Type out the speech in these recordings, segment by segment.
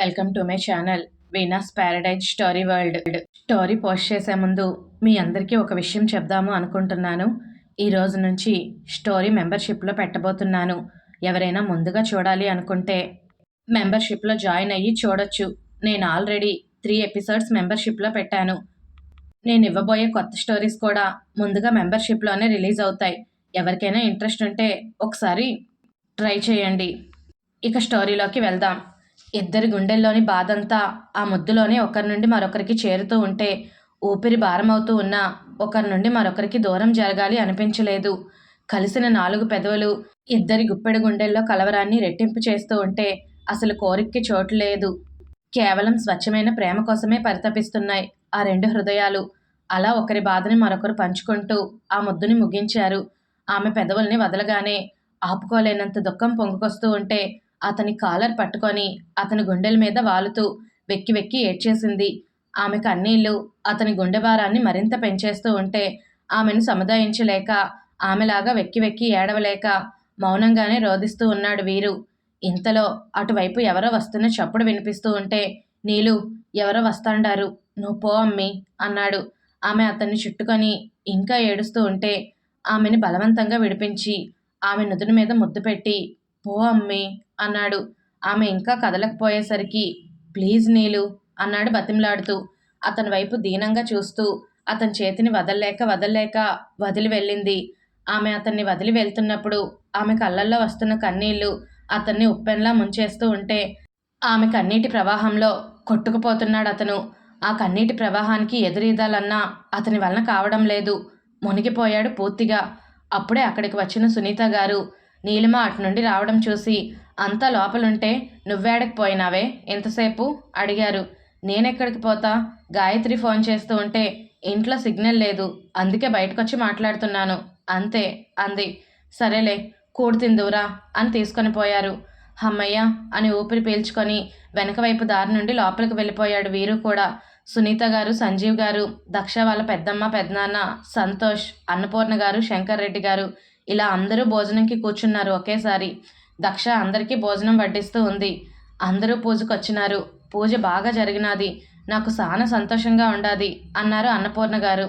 Welcome to my channel Veena's paradise story world. Story post చేసే ముందు మీ అందరికీ ఒక విషయం చెప్దాము అనుకుంటున్నాను. ఈ రోజు నుంచి స్టోరీ మెంబర్షిప్లో పెట్టబోతున్నాను. ఎవరైనా ముందుగా చూడాలి అనుకుంటే మెంబర్షిప్లో జాయిన్ అయ్యి చూడొచ్చు. నేను ఆల్రెడీ త్రీ ఎపిసోడ్స్ మెంబర్షిప్లో పెట్టాను. నేను ఇవ్వబోయే కొత్త స్టోరీస్ కూడా ముందుగా మెంబర్షిప్లోనే రిలీజ్ అవుతాయి. ఎవరికైనా ఇంట్రెస్ట్ ఉంటే ఒకసారి ట్రై చేయండి. ఇక స్టోరీలోకి వెళ్దాం. ఇద్దరి గుండెల్లోని బాధంతా ఆ ముద్దులోనే ఒకరి నుండి మరొకరికి చేరుతూ ఉంటే ఊపిరి భారమవుతూ ఉన్న ఒకరి నుండి మరొకరికి దూరం జరగాలి అనిపించలేదు. కలిసిన నాలుగు పెదవులు ఇద్దరి గుప్పెడు గుండెల్లో కలవరాన్ని రెట్టింపు చేస్తూ ఉంటే అసలు కోరికకి చోటు లేదు. కేవలం స్వచ్ఛమైన ప్రేమ కోసమే పరితపిస్తున్నాయి ఆ రెండు హృదయాలు. అలా ఒకరి బాధని మరొకరు పంచుకుంటూ ఆ ముద్దుని ముగించారు. ఆమె పెదవుల్ని వదలగానే ఆపుకోలేనంత దుఃఖం పొంగుకొస్తూ ఉంటే అతని కాలర్ పట్టుకొని అతని గుండెల మీద వాలుతూ వెక్కి వెక్కి ఏడ్చేసింది. ఆమె కన్నీళ్ళు అతని గుండె భారాన్ని మరింత పెంచేస్తూ ఉంటే ఆమెను సముదాయించలేక ఆమెలాగా వెక్కి వెక్కి ఏడవలేక మౌనంగానే రోధిస్తూ ఉన్నాడు వీరు. ఇంతలో అటువైపు ఎవరో వస్తున్న చప్పుడు వినిపిస్తూ ఉంటే నీలు ఎవరో వస్తాండారు? నువ్వు పో అమ్మి అన్నాడు. ఆమె అతన్ని చుట్టుకొని ఇంకా ఏడుస్తూ ఉంటే ఆమెని బలవంతంగా విడిపించి ఆమె నుదుటి మీద ముద్దు పెట్టి పో అమ్మి అన్నాడు. ఆమె ఇంకా కదలకపోయేసరికి ప్లీజ్ నీలు అన్నాడు బతిమలాడుతూ. అతని వైపు దీనంగా చూస్తూ అతని చేతిని వదల్లేక వదల్లేక వదిలి వెళ్ళింది. ఆమె అతన్ని వదిలి వెళ్తున్నప్పుడు ఆమె కళ్ళల్లో వస్తున్న కన్నీళ్ళు అతన్ని ఉప్పెన్లా ముంచేస్తూ ఉంటే ఆమె కన్నీటి ప్రవాహంలో కొట్టుకుపోతున్నాడు అతను. ఆ కన్నీటి ప్రవాహానికి ఎదురీదాలన్నా అతని వలన కావడం లేదు. మునిగిపోయాడు పూర్తిగా. అప్పుడే అక్కడికి వచ్చిన సునీత గారు నీలిమ అటు నుండి రావడం చూసి అంతా లోపలుంటే నువ్వేడకి పోయినావే? ఎంతసేపు? అడిగారు. నేనెక్కడికి పోతా? గాయత్రి ఫోన్ చేస్తూ ఉంటే ఇంట్లో సిగ్నల్ లేదు. అందుకే బయటకొచ్చి మాట్లాడుతున్నాను. అంతే అంది. సరేలే కూడు తిందువురా అని తీసుకొని పోయారు. హమ్మయ్య అని ఊపిరి పీల్చుకొని వెనక వైపు దారి నుండి లోపలికి వెళ్ళిపోయాడు వీరు కూడా. సునీత గారు సంజీవ్ గారు దక్ష వాళ్ళ పెద్దమ్మ పెద్దనాన్న సంతోష్ అన్నపూర్ణ గారు శంకర్ రెడ్డి గారు ఇలా అందరూ భోజనంకి కూర్చున్నారు. ఒకేసారి దక్ష అందరికీ భోజనం వడ్డిస్తూ ఉంది. అందరూ పూజకు వచ్చినారు. పూజ బాగా జరిగినది. నాకు చాలా సంతోషంగా ఉండాది అన్నారు అన్నపూర్ణ గారు.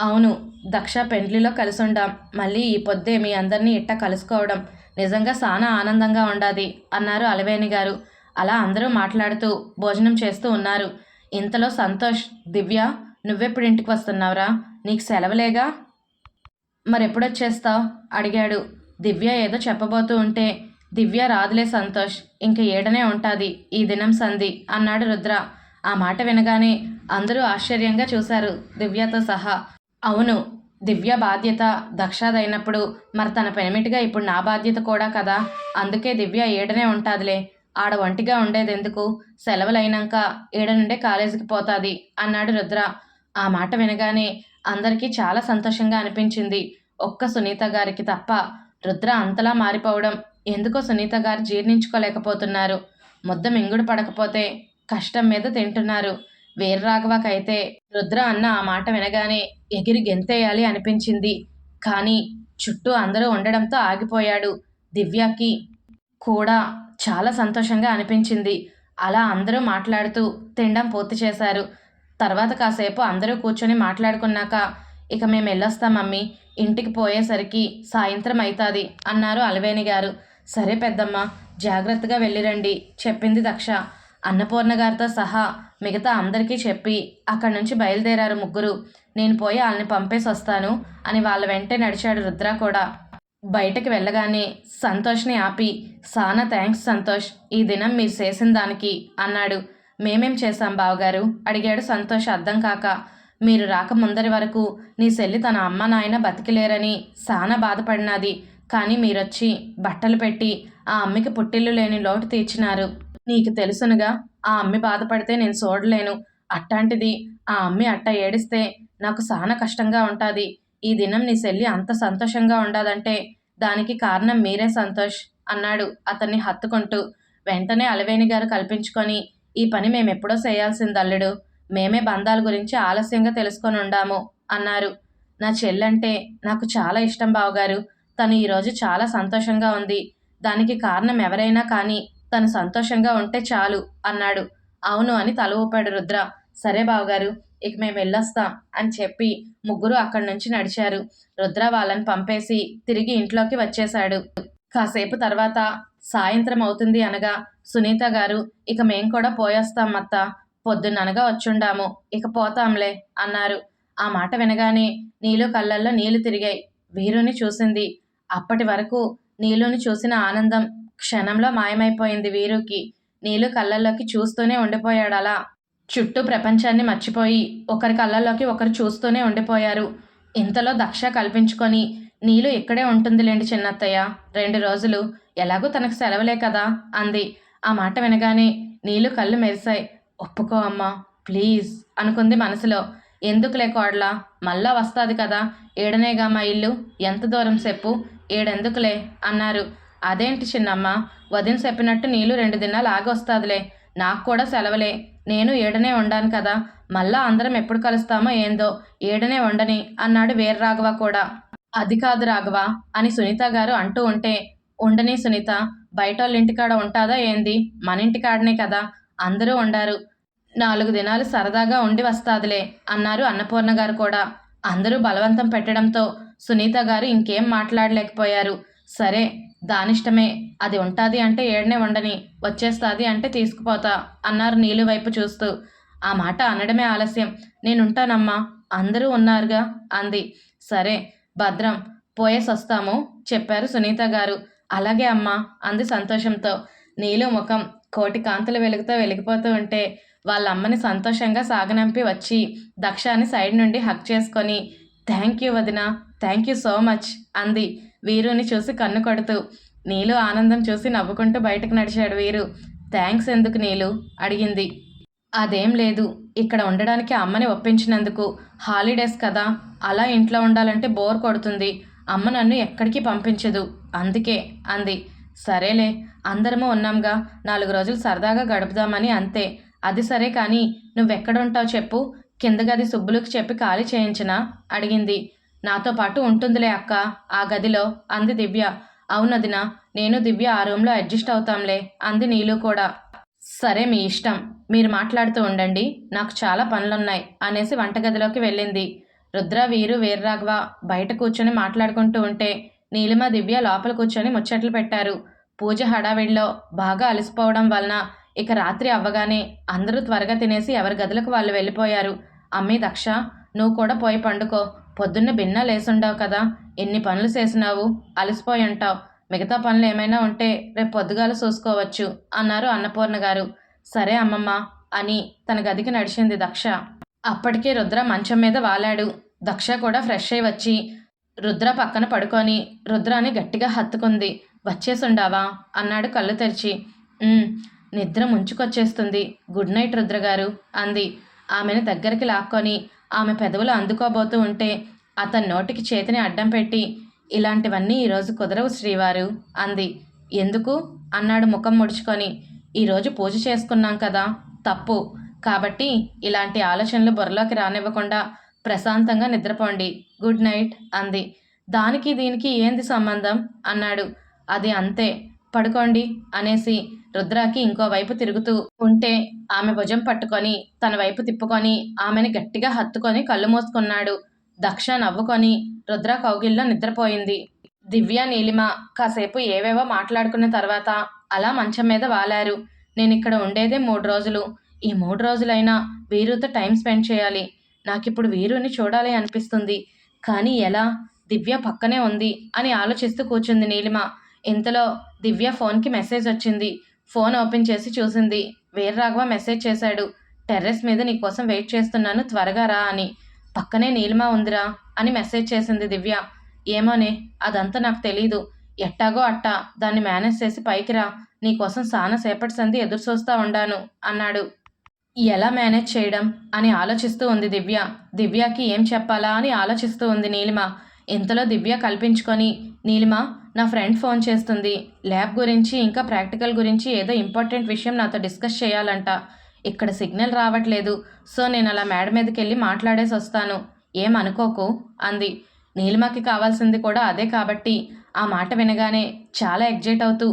అవును దక్ష పెండ్లిలో కలిసి ఉండాం మళ్ళీ ఈ పొద్దే మీ అందరినీ ఇట్ట కలుసుకోవడం నిజంగా చాలా ఆనందంగా ఉండాది అన్నారు అలవేణి గారు. అలా అందరూ మాట్లాడుతూ భోజనం చేస్తూ ఉన్నారు. ఇంతలో సంతోష్ దివ్య నువ్వెప్పుడు ఇంటికి వస్తున్నావురా? నీకు సెలవులేగా? మరెప్పుడొచ్చేస్తావు అడిగాడు. దివ్య ఏదో చెప్పబోతూ ఉంటే దివ్య రాదులే సంతోష్ ఇంక ఏడనే ఉంటుంది ఈ దినం సంధి అన్నాడు రుద్ర. ఆ మాట వినగానే అందరూ ఆశ్చర్యంగా చూశారు దివ్యతో సహా. అవును దివ్య బాధ్యత దక్షాదైనప్పుడు మరి తన పెనిమిటిగా ఇప్పుడు నా బాధ్యత కూడా కదా? అందుకే దివ్య ఏడనే ఉంటుందిలే. ఆడ ఒంటిగా ఉండేదెందుకు? సెలవులైనాక ఏడ నుండే కాలేజీకి పోతుంది అన్నాడు రుద్ర. ఆ మాట వినగానే అందరికీ చాలా సంతోషంగా అనిపించింది. ఒక్క సునీత గారికి తప్ప రుద్ర అంతలా మారిపోవడం ఎందుకో సునీత గారు జీర్ణించుకోలేకపోతున్నారు. ముద్ద మింగుడు పడకపోతే కష్టం మీద తింటున్నారు. వీర్రాఘవకైతే రుద్ర అన్న ఆ మాట వినగానే ఎగిరి గెంతేయాలి అనిపించింది. కానీ చుట్టూ అందరూ ఉండడంతో ఆగిపోయాడు. దివ్యాకి కూడా చాలా సంతోషంగా అనిపించింది. అలా అందరూ మాట్లాడుతూ తినడం పూర్తి చేశారు. తర్వాత కాసేపు అందరూ కూర్చొని మాట్లాడుకున్నాక ఇక మేము వెళ్ళొస్తాం మమ్మీ ఇంటికి పోయేసరికి సాయంత్రం అవుతుంది అన్నారు అలవేణి గారు. సరే పెద్దమ్మ జాగ్రత్తగా వెళ్ళిరండి చెప్పింది దక్ష. అన్నపూర్ణ గారితో సహా మిగతా అందరికీ చెప్పి అక్కడి నుంచి బయలుదేరారు ముగ్గురు. నేను పోయి వాళ్ళని పంపేసి వస్తాను అని వాళ్ళ వెంటే నడిచాడు రుద్ర కూడా. బయటకు వెళ్ళగానే సంతోష్ని ఆపి సానా థ్యాంక్స్ సంతోష్ ఈ దినం మీరు చేసిన దానికి అన్నాడు. మేమేం చేశాం బావగారు? అడిగాడు సంతోష్ అర్థం కాక. మీరు రాక ముందరి వరకు నీ చెల్లి తన అమ్మ నాయన బతికిలేరని సానా బాధపడినది. కానీ మీరొచ్చి బట్టలు పెట్టి ఆ అమ్మికి పుట్టిల్లు లేని లోటు తీర్చినారు. నీకు తెలుసునుగా ఆ అమ్మి బాధపడితే నేను చూడలేను అట్టాంటిది ఆ అమ్మి అట్ట ఏడిస్తే నాకు సానా కష్టంగా ఉంటుంది. ఈ దినం నీ చెల్లి అంత సంతోషంగా ఉండదంటే దానికి కారణం మీరే సంతోష్ అన్నాడు అతన్ని హత్తుకుంటూ. వెంటనే అలవేణి గారు కల్పించుకొని ఈ పని మేమెప్పుడో చేయాల్సింది అల్లుడు మేమే బంధాల గురించి ఆలస్యంగా తెలుసుకొని ఉండాము అన్నారు. నా చెల్లంటే నాకు చాలా ఇష్టం బావగారు. తను ఈరోజు చాలా సంతోషంగా ఉంది. దానికి కారణం ఎవరైనా కానీ తను సంతోషంగా ఉంటే చాలు అన్నాడు. అవును అని తల ఊపాడు రుద్ర. సరే బావగారు ఇక మేము వెళ్ళొస్తాం అని చెప్పి ముగ్గురు అక్కడి నుంచి నడిచారు. రుద్ర వాళ్ళని పంపేసి తిరిగి ఇంట్లోకి వచ్చేశాడు. కాసేపు తర్వాత సాయంత్రం అవుతుంది అనగా సునీత గారు ఇక మేం కూడా పోయేస్తాం అత్త పొద్దున్ననగా వచ్చుండాము ఇక పోతాంలే అన్నారు. ఆ మాట వినగానే నీలు కళ్ళల్లో నీళ్ళు తిరిగాయి. వీరుని చూసింది. అప్పటి వరకు నీలుని చూసిన ఆనందం క్షణంలో మాయమైపోయింది వీరుకి. నీలు కళ్ళల్లోకి చూస్తూనే ఉండిపోయాడు అలా చుట్టూ ప్రపంచాన్ని మర్చిపోయి ఒకరి కళ్ళల్లోకి ఒకరు చూస్తూనే ఉండిపోయారు. ఇంతలో దక్ష కల్పించుకొని నీలు ఇక్కడే ఉంటుందిలేండి చిన్నత్తయ్య. రెండు రోజులు. ఎలాగూ తనకు సెలవులే కదా? అంది. ఆ మాట వినగానే నీలు కళ్ళు మెరిశాయి. ఒప్పుకో అమ్మా. ప్లీజ్ అనుకుంది మనసులో. ఎందుకులే కోడలా? మళ్ళా వస్తాది కదా. ఏడనేగా మా ఇల్లు? ఎంత దూరం చెప్పు? ఏడెందుకులే? అన్నారు. అదేంటి చిన్నమ్మ? వదిన చెప్పినట్టు నీళ్ళు రెండు దినాలు ఆగొస్తాదిలే. నాకు కూడా సెలవులే. నేను ఏడనే ఉండాను కదా. మళ్ళా అందరం ఎప్పుడు కలుస్తామో ఏందో. ఏడనే ఉండని అన్నాడు వీర్రాఘవ కూడా. అది కాదు రాఘవ అని సునీత గారు అంటూ ఉంటే ఉండని సునీత బయట వాళ్ళ ఇంటికాడ ఉంటాదా ఏంది? మన ఇంటికాడనే కదా అందరూ ఉండారు. నాలుగు దినాలు సరదాగా ఉండి వస్తాదిలే అన్నారు అన్నపూర్ణ గారు కూడా. అందరూ బలవంతం పెట్టడంతో సునీత గారు ఇంకేం మాట్లాడలేకపోయారు. సరే దానిష్టమే. అది ఉంటుంది అంటే ఏడనే ఉండని వచ్చేస్తుంది అంటే తీసుకుపోతా అన్నారు నీళ్ళు వైపు చూస్తూ. ఆ మాట అనడమే ఆలస్యం. నేనుంటానమ్మా అందరూ ఉన్నారుగా అంది. సరే భద్రం పోయేసి వస్తాము చెప్పారు సునీత గారు. అలాగే అమ్మా అంది సంతోషంతో. నీలు ముఖం కోటి కాంతులు వెలుగుతూ వెలిగిపోతూ ఉంటే వాళ్ళ అమ్మని సంతోషంగా సాగనంపి వచ్చి దక్షాని సైడ్ నుండి హక్ చేసుకొని థ్యాంక్ యూ వదిన థ్యాంక్ యూ సో మచ్ అంది వీరుని చూసి కన్ను కొడుతూ. నీలు ఆనందం చూసి నవ్వుకుంటూ బయటకు నడిచాడు వీరు. థ్యాంక్స్ ఎందుకు నీలు? అడిగింది. అదేం లేదు. ఇక్కడ ఉండడానికి అమ్మని ఒప్పించినందుకు హాలిడేస్ కదా అలా ఇంట్లో ఉండాలంటే బోర్ కొడుతుంది. అమ్మ నన్ను ఎక్కడికి పంపించదు. అందుకే అంది. సరేలే అందరము ఉన్నాంగా. నాలుగు రోజులు సరదాగా గడుపుదామని అంతే. అది సరే కానీ నువ్వెక్కడుంటావు చెప్పు. కింద గది సుబ్బులకు చెప్పి ఖాళీ చేయించనా? అడిగింది. నాతో పాటు ఉంటుందిలే అక్క. ఆ గదిలో అంది దివ్య. అవునదినా నేను దివ్య ఆ రూమ్లో అడ్జస్ట్ అవుతాంలే అంది నీలు కూడా. సరే మీ ఇష్టం. మీరు మాట్లాడుతూ ఉండండి. నాకు చాలా పనులున్నాయి అనేసి వంటగదిలోకి వెళ్ళింది. రుద్ర వీరు వీర్రాఘవ బయట కూర్చొని మాట్లాడుకుంటూ ఉంటే నీలిమ దివ్య లోపల కూర్చొని ముచ్చట్లు పెట్టారు. పూజ హడావిడిలో బాగా అలసిపోవడం వలన ఇక రాత్రి అవ్వగానే అందరూ త్వరగా తినేసి ఎవరి గదులకు వాళ్ళు వెళ్ళిపోయారు. అమ్మీ దక్ష నువ్వు కూడా పోయి పండుకో. పొద్దున్న భిన్న లేసుండావు కదా. ఎన్ని పనులు చేసినావు? అలసిపోయి ఉంటావు. మిగతా పనులు ఏమైనా ఉంటే రేపు పొద్దుగాల చూసుకోవచ్చు అన్నారు అన్నపూర్ణ గారు. సరే అమ్మమ్మ అని తన గదికి నడిచింది దక్ష. అప్పటికే రుద్ర మంచం మీద వాలాడు. దక్ష కూడా ఫ్రెష్ అయి వచ్చి రుద్ర పక్కన పడుకొని రుద్రాని గట్టిగా హత్తుకుంది. వచ్చేసుండావా? అన్నాడు కళ్ళు తెరిచి. నిద్ర ముంచుకొచ్చేస్తుంది. గుడ్ నైట్ రుద్ర గారు అంది. ఆమెను దగ్గరికి లాక్కొని ఆమె పెదవులు అందుకోబోతూ ఉంటే అతని నోటికి చేతిని అడ్డం పెట్టి ఇలాంటివన్నీ ఈరోజు కుదరవు శ్రీవారు అంది. ఎందుకు? అన్నాడు ముఖం ముడుచుకొని. ఈరోజు పూజ చేసుకున్నాం కదా తప్పు. కాబట్టి ఇలాంటి ఆలోచనలు బుర్రలోకి రానివ్వకుండా ప్రశాంతంగా నిద్రపోండి. గుడ్ నైట్ అంది. దానికి దీనికి ఏంది సంబంధం? అన్నాడు. అది అంతే. పడుకోండి అనేసి రుద్రాకి ఇంకో వైపు తిరుగుతూ ఉంటే ఆమె భుజం పట్టుకొని తన వైపు తిప్పుకొని ఆమెని గట్టిగా హత్తుకొని కళ్ళు మూసుకున్నాడు. దక్ష నవ్వుకొని రుద్ర కౌగిల్లో నిద్రపోయింది. దివ్య నీలిమ కాసేపు ఏవేవో మాట్లాడుకున్న తర్వాత అలా మంచం మీద వాలారు. నేను ఇక్కడ ఉండేదే మూడు రోజులు. ఈ మూడు రోజులైనా వీరుతో టైం స్పెండ్ చేయాలి. నాకిప్పుడు వీరుని చూడాలి అనిపిస్తుంది. కానీ ఎలా? దివ్య పక్కనే ఉంది అని ఆలోచిస్తూ కూర్చుంది నీలిమ. ఇంతలో దివ్య ఫోన్కి మెసేజ్ వచ్చింది. ఫోన్ ఓపెన్ చేసి చూసింది. వీరరాఘవ మెసేజ్ చేశాడు. టెర్రస్ మీద నీకోసం వెయిట్ చేస్తున్నాను త్వరగా రా అని. పక్కనే నీలిమ ఉందిరా. అని మెసేజ్ చేసింది దివ్య. ఏమోనే అదంతా నాకు తెలీదు. ఎట్టాగో అట్టా దాన్ని మేనేజ్ చేసి పైకి రా. నీకోసం సానా సేపటి సంది ఎదురు చూస్తా ఉండాను అన్నాడు. ఎలా మేనేజ్ చేయడం? అని ఆలోచిస్తూ ఉంది దివ్య. దివ్యకి ఏం చెప్పాలా అని ఆలోచిస్తూ ఉంది నీలిమ. ఇంతలో దివ్య కల్పించుకొని నీలిమ నా ఫ్రెండ్ ఫోన్ చేస్తుంది. ల్యాబ్ గురించి ఇంకా ప్రాక్టికల్ గురించి ఏదో ఇంపార్టెంట్ విషయం నాతో డిస్కస్ చేయాలంట. ఇక్కడ సిగ్నల్ రావట్లేదు. సో నేను అలా మేడ మీదకి వెళ్ళి మాట్లాడేసి వస్తాను ఏం అనుకోకు అంది. నీలిమకి కావాల్సింది కూడా అదే కాబట్టి ఆ మాట వినగానే చాలా ఎగ్జైట్ అవుతూ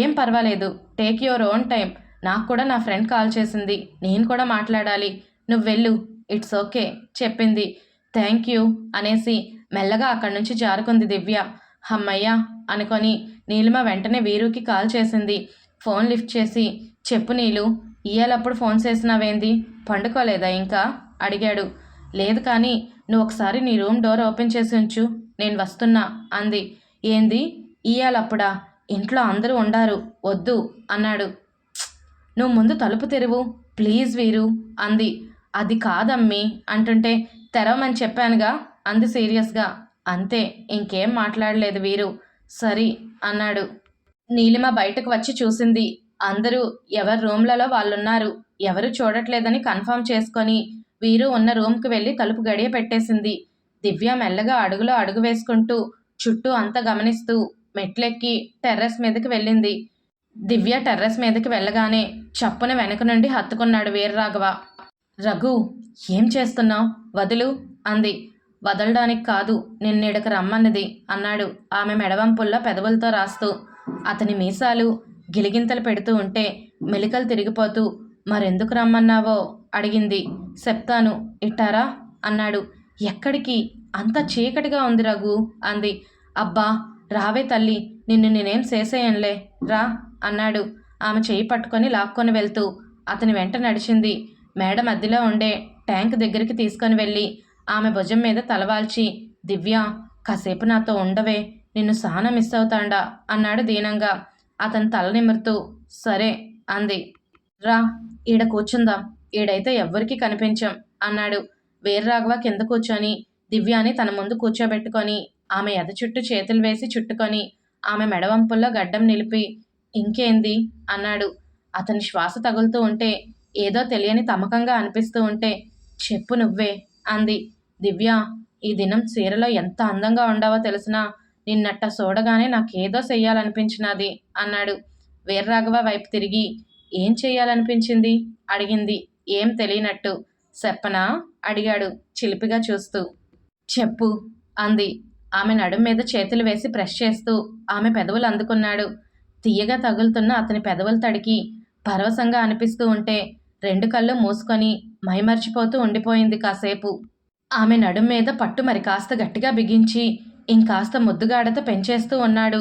ఏం పర్వాలేదు టేక్ యువర్ ఓన్ టైం నాకు కూడా నా ఫ్రెండ్ కాల్ చేసింది. నేను కూడా మాట్లాడాలి. నువ్వు వెళ్ళు. ఇట్స్ ఓకే చెప్పింది. థ్యాంక్ యూ అనేసి మెల్లగా అక్కడి నుంచి జారుకుంది దివ్య. హమ్మయ్య అనుకొని నీలిమ వెంటనే వీరుకి కాల్ చేసింది. ఫోన్ లిఫ్ట్ చేసి చెప్పు నీలు ఇయ్యాలప్పుడు ఫోన్ చేసినావేంది? పండుకోలేదా ఇంకా? అడిగాడు. లేదు కానీ నువ్వు ఒకసారి నీ రూమ్ డోర్ ఓపెన్ చేసి ఉంచు. నేను వస్తున్నా అంది. ఏంది? ఇయ్యాలప్పుడా? ఇంట్లో అందరూ ఉండారు. వద్దు అన్నాడు. నువ్వు ముందు తలుపు తెరువు. ప్లీజ్ వీరు అంది. అది కాదమ్మి అంటుంటే తెరవమని చెప్పానుగా అంది సీరియస్గా. అంతే ఇంకేం మాట్లాడలేదు వీరు. సరి అన్నాడు. నీలిమ బయటకు వచ్చి చూసింది. అందరూ ఎవరి రూమ్లలో వాళ్ళున్నారు? ఎవరు చూడట్లేదని కన్ఫర్మ్ చేసుకొని వీరు ఉన్న రూమ్కి వెళ్ళి తలుపు గడియ పెట్టేసింది. దివ్య మెల్లగా అడుగులో అడుగు వేసుకుంటూ చుట్టూ అంతా గమనిస్తూ మెట్లెక్కి టెర్రస్ మీదకి వెళ్ళింది. దివ్య టెర్రస్ మీదకి వెళ్ళగానే చప్పున వెనక నుండి హత్తుకున్నాడు వీరరాఘవ. రఘు ఏం చేస్తున్నావు? వదులు అంది. వదలడానికి కాదు నిన్నీడకు రమ్మన్నది అన్నాడు ఆమె మెడవంపుల్లో పెదవులతో రాస్తూ. అతని మీసాలు గిలిగింతలు పెడుతూ ఉంటే మెలికలు తిరిగిపోతూ మరెందుకు రమ్మన్నావో? అడిగింది. చెప్తాను ఇట్టారా? అన్నాడు. ఎక్కడికి? అంత చీకటిగా ఉంది రఘు అంది. అబ్బా రావే తల్లి నిన్ను నేనేం చేసేయంలే రా అన్నాడు. ఆమె చేయి పట్టుకొని లాక్కొని వెళ్తూ అతని వెంట నడిచింది. మేడ మధ్యలో ఉండే ట్యాంక్ దగ్గరికి తీసుకొని వెళ్ళి ఆమె భుజం మీద తలవాల్చి దివ్య కాసేపు నాతో ఉండవే నిన్ను సానా మిస్ అవుతాండా అన్నాడు దీనంగా. అతను తల నిమురుతూ సరే అంది. రా ఈడ కూర్చుందాం ఈడైతే ఎవ్వరికీ కనిపించం అన్నాడు. వీర్రాఘవ కింద కూర్చొని దివ్యాని తన ముందు కూర్చోబెట్టుకొని ఆమె ఎద చుట్టూ చేతులు వేసి చుట్టుకొని ఆమె మెడవంపుల్లో గడ్డం నిలిపి ఇంకేంది? అన్నాడు. అతని శ్వాస తగులుతూ ఉంటే ఏదో తెలియని తమకంగా అనిపిస్తూ ఉంటే చెప్పు నువ్వే అంది. దివ్య ఈ దినం చీరలో ఎంత అందంగా ఉండవో తెలిసినా నిన్నట్ట చూడగానే నాకేదో చెయ్యాలనిపించినది అన్నాడు. వీర్రాఘవ వైపు తిరిగి ఏం చెయ్యాలనిపించింది? అడిగింది. ఏం తెలియనట్టు చెప్పనా? అడిగాడు చిలిపిగా చూస్తూ. చెప్పు అంది. ఆమె నడుం మీద చేతులు వేసి ప్రెస్ చేస్తూ ఆమె పెదవులు అందుకున్నాడు. తీయగా తగులుతున్న అతని పెదవులు తడికి పరవశంగా అనిపిస్తూ ఉంటే రెండు కళ్ళు మూసుకొని మైమర్చిపోతూ ఉండిపోయింది కాసేపు. ఆమె నడుం మీద పట్టు మరి కాస్త గట్టిగా బిగించి ఇంకాస్త ముద్దుగాడత పెంచేస్తూ ఉన్నాడు.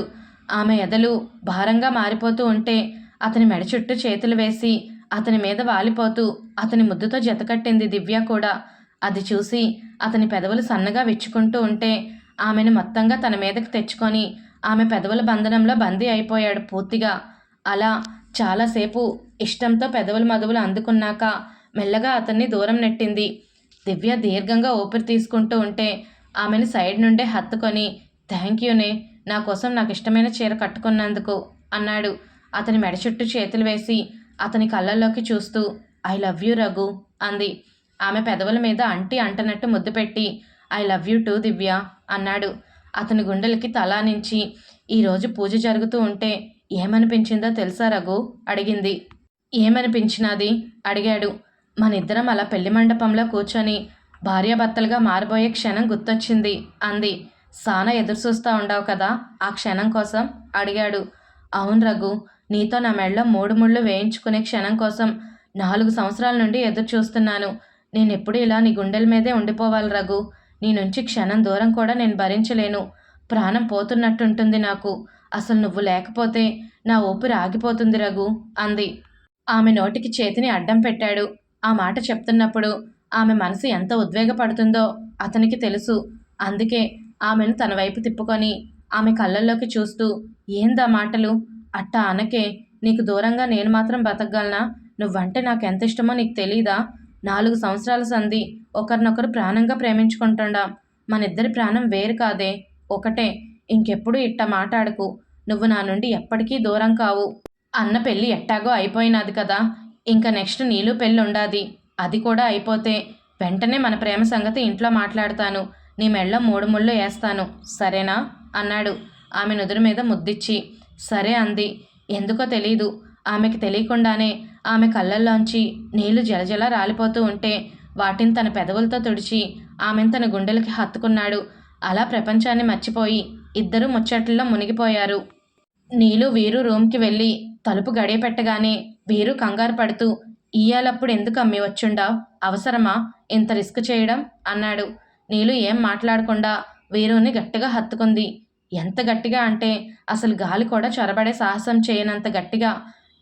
ఆమె ఎదలు భారంగా మారిపోతూ ఉంటే అతని మెడ చుట్టూ చేతులు వేసి అతని మీద వాలిపోతూ అతని ముద్దుతో జతకట్టింది దివ్య కూడా. అది చూసి అతని పెదవులు సన్నగా విచ్చుకుంటూ ఉంటే ఆమెను మొత్తంగా తన మీదకి తెచ్చుకొని ఆమె పెదవుల బంధనంలో బందీ అయిపోయాడు పూర్తిగా. అలా చాలాసేపు ఇష్టంతో పెదవుల మదవులు అందుకున్నాక మెల్లగా అతన్ని దూరం నెట్టింది. దివ్య దీర్ఘంగా ఊపిరి తీసుకుంటూ ఉంటే ఆమెను సైడ్ నుండే హత్తుకొని థ్యాంక్ యూనే నా కోసం నాకు ఇష్టమైన చీర కట్టుకున్నందుకు అన్నాడు. అతని మెడ చుట్టూ చేతులు వేసి అతని కళ్ళల్లోకి చూస్తూ ఐ లవ్ యూ రఘు అంది. ఆమె పెదవుల మీద అంటి అంటనట్టు ముద్దు పెట్టి I love you too Divya అన్నాడు. అతని గుండెలకి తలా నుంచి ఈరోజు పూజ జరుగుతూ ఉంటే ఏమనిపించిందో తెలుసా రఘు? అడిగింది. ఏమనిపించినది? అడిగాడు. మనిద్దరం అలా పెళ్ళి మండపంలో కూర్చొని భార్యాభర్తలుగా మారిపోయే క్షణం గుర్తొచ్చింది అంది. సానా ఎదురు చూస్తూ ఉండవు కదా ఆ క్షణం కోసం? అడిగాడు. అవును రఘు నీతో నా మెడలో మూడు ముళ్ళు వేయించుకునే క్షణం కోసం నాలుగు సంవత్సరాల నుండి ఎదురు చూస్తున్నాను నేను ఎప్పుడు ఇలా నీ గుండెల మీదే ఉండిపోవాలి రఘు. నీ నుంచి క్షణం దూరం కూడా నేను భరించలేను. ప్రాణం పోతున్నట్టుంటుంది నాకు. అసలు నువ్వు లేకపోతే నా ఊపిరి ఆగిపోతుంది రఘు అంది. ఆమె నోటికి చేతిని అడ్డం పెట్టాడు. ఆ మాట చెప్తున్నప్పుడు ఆమె మనసు ఎంత ఉద్వేగపడుతుందో అతనికి తెలుసు. అందుకే ఆమెను తన వైపు తిప్పుకొని ఆమె కళ్ళల్లోకి చూస్తూ ఏందా మాటలు? అట్టా అనకే నీకు దూరంగా నేను మాత్రం బతకగలనా? నువ్వంటే నాకు ఎంత ఇష్టమో నీకు తెలీదా? నాలుగు సంవత్సరాల సంధి ఒకరినొకరు ప్రాణంగా ప్రేమించుకుంటుండాం. మనిద్దరి ప్రాణం వేరు కాదే. ఒకటే ఇంకెప్పుడు ఇట్ట మాట్లాడకు నువ్వు నా నుండి ఎప్పటికీ దూరం కావు. అన్న పెళ్ళి ఎట్టాగో అయిపోయినది కదా. ఇంకా నెక్స్ట్ నీళ్ళు పెళ్ళి ఉండాది అది కూడా అయిపోతే వెంటనే మన ప్రేమ సంగతి ఇంట్లో మాట్లాడతాను. నీ మెళ్ళ మూడు ముళ్ళు వేస్తాను. సరేనా? అన్నాడు. ఆమె నుదురు మీద ముద్దిచ్చి. సరే అంది. ఎందుకో తెలీదు. ఆమెకి తెలియకుండానే ఆమె కళ్ళల్లోంచి నీళ్ళు జలజల రాలిపోతూ ఉంటే వాటిని తన పెదవులతో తుడిచి ఆమెను తన గుండెలకి హత్తుకున్నాడు. అలా ప్రపంచాన్ని మర్చిపోయి ఇద్దరూ ముచ్చట్లలో మునిగిపోయారు. నీలు వీరు రూమ్కి వెళ్ళి తలుపు గడియ పెట్టగానే వీరు కంగారు పడుతూ ఇయ్యాలప్పుడు ఎందుకు అమ్మి వచ్చుండా? అవసరమా? ఇంత రిస్క్ చేయడం? అన్నాడు. నీలు ఏం మాట్లాడకుండా వీరుని గట్టిగా హత్తుకుంది. ఎంత గట్టిగా అంటే అసలు గాలి కూడా చొరబడే సాహసం చేయనంత గట్టిగా.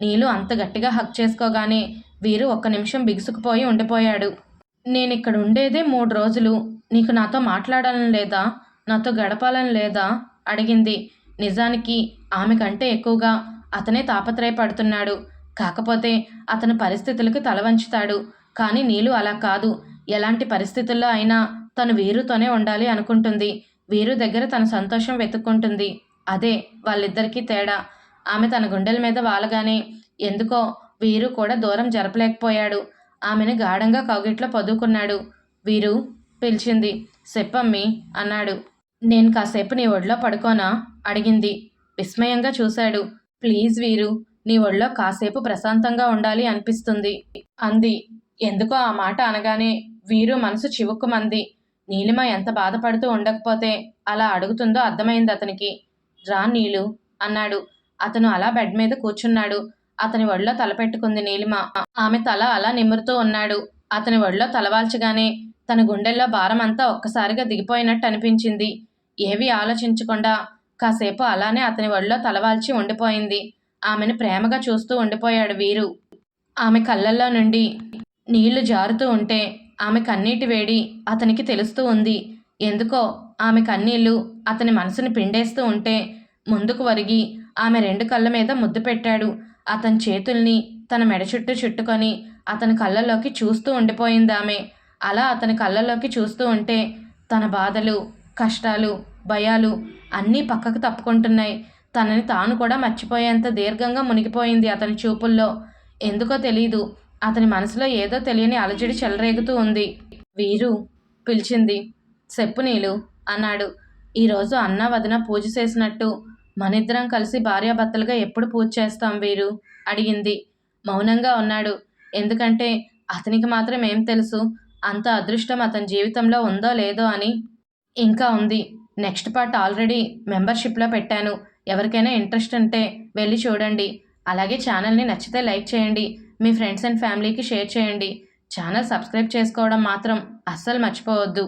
నీలు అంత గట్టిగా హక్ చేసుకోగానే వీరు ఒక్క నిమిషం బిగుసుకుపోయి ఉండిపోయాడు. నేను ఇక్కడ ఉండేదే మూడు రోజులు. నీకు నాతో మాట్లాడాలని లేదా? నాతో గడపాలని లేదా? అడిగింది. నిజానికి ఆమె కంటే ఎక్కువగా అతనే తాపత్రయపడుతున్నాడు. కాకపోతే అతని పరిస్థితులకు తలవంచుతాడు కానీ నీలు అలా కాదు. ఎలాంటి పరిస్థితుల్లో అయినా తను వీరుతోనే ఉండాలి అనుకుంటుంది. వీరు దగ్గర తన సంతోషం వెతుక్కుంటుంది. అదే వాళ్ళిద్దరికీ తేడా. ఆమె తన గుండెల మీద వాలగానే ఎందుకో వీరు కూడా దూరం జరపలేకపోయాడు. ఆమెను గాఢంగా కౌగిట్లో పొదుకున్నాడు. వీరు పిలిచింది చెప్పమ్మి అన్నాడు. నేను కాసేపు నీ ఒడిలో పడుకోనా? అడిగింది. విస్మయంగా చూశాడు. ప్లీజ్ వీరు నీ ఒళ్ళో కాసేపు ప్రశాంతంగా ఉండాలి అనిపిస్తుంది అంది. ఎందుకో ఆ మాట అనగానే వీరు మనసు చివుక్కుమంది. నీలిమ ఎంత బాధపడుతూ ఉండకపోతే అలా అడుగుతుందో అర్థమైంది అతనికి. రా నీలు అన్నాడు. అతను అలా బెడ్ మీద కూర్చున్నాడు. అతని ఒళ్ళో తలపెట్టుకుంది నీలిమ. ఆమె తల అలా నిమురుతూ ఉన్నాడు. అతని ఒళ్ళో తలవాల్చగానే తన గుండెల్లో భారం అంతా ఒక్కసారిగా దిగిపోయినట్టు అనిపించింది. ఏవి ఆలోచించకుండా కాసేపు అలానే అతని ఒళ్ళో తలవాల్చి ఉండిపోయింది. ఆమెను ప్రేమగా చూస్తూ ఉండిపోయాడు వీరు. ఆమె కళ్ళల్లో నుండి నీళ్ళు జారుతూ ఉంటే ఆమె కన్నీటి వేడి అతనికి తెలుస్తూ ఉంది. ఎందుకో? ఆమె కన్నీళ్ళు అతని మనసుని పిండేస్తూ ఉంటే ముందుకు వరిగి ఆమె రెండు కళ్ళ మీద ముద్దు పెట్టాడు. అతని చేతుల్ని తన మెడ చుట్టూ చుట్టుకొని అతని కళ్ళల్లోకి చూస్తూ ఉండిపోయింది ఆమె. అలా అతని కళ్ళల్లోకి చూస్తూ ఉంటే తన బాధలు కష్టాలు భయాలు అన్నీ పక్కకు తప్పుకుంటున్నాయి. తనని తాను కూడా మర్చిపోయేంత దీర్ఘంగా మునిగిపోయింది అతని చూపుల్లో. ఎందుకో తెలీదు. అతని మనసులో ఏదో తెలియని అలజడి చెలరేగుతూ ఉంది. వీరు పిలిచింది చెప్పు నీలు అన్నాడు. ఈరోజు అన్న వదిన పూజ చేసినట్టు. మనిద్దరం కలిసి భార్యాభర్తలుగా ఎప్పుడు పూజ చేస్తాం వీరు? అడిగింది. మౌనంగా ఉన్నాడు. ఎందుకంటే అతనికి మాత్రం ఏం తెలుసు? అంత అదృష్టం అతని జీవితంలో ఉందో లేదో అని ఇంకా ఉంది. నెక్స్ట్ పార్ట్ ఆల్రెడీ మెంబర్షిప్లో పెట్టాను. ఎవరికైనా ఇంట్రెస్ట్ ఉంటే వెళ్ళి చూడండి. అలాగే ఛానల్ని నచ్చితే లైక్ చేయండి. మీ ఫ్రెండ్స్ అండ్ ఫ్యామిలీకి షేర్ చేయండి. ఛానల్ సబ్స్క్రైబ్ చేసుకోవడం మాత్రం అస్సలు మర్చిపోవద్దు.